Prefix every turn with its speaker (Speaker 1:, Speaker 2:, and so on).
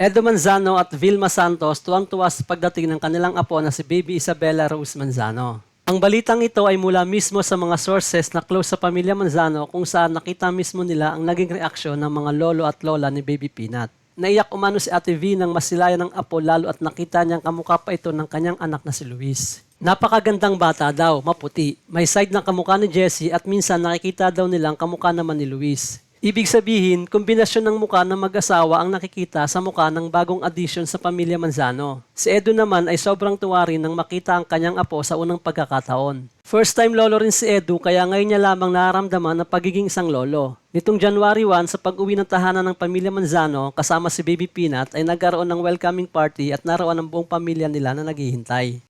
Speaker 1: Edo Manzano at Vilma Santos tuwang-tuwa sa pagdating ng kanilang apo na si Baby Isabella Rose Manzano. Ang balitang ito ay mula mismo sa mga sources na close sa pamilya Manzano kung saan nakita mismo nila ang naging reaksyon ng mga lolo at lola ni Baby Peanut. Naiyak umano si Ate V nang masilayan ng apo lalo at nakita niyang kamukha pa ito ng kanyang anak na si Luis. Napakagandang bata daw, maputi. May side ng kamukha ni Jessie at minsan nakikita daw nilang kamukha naman ni Luis. Ibig sabihin, kombinasyon ng mukha ng mag-asawa ang nakikita sa mukha ng bagong addition sa pamilya Manzano. Si Edo naman ay sobrang tuwa rin nang makita ang kanyang apo sa unang pagkakataon. First time lolo rin si Edu kaya ngayon niya lamang nararamdaman ang pagiging isang lolo. Nitong January 1 sa pag-uwi ng tahanan ng pamilya Manzano kasama si Baby Peanut ay nagkaroon ng welcoming party at naroon ang buong pamilya nila na naghihintay.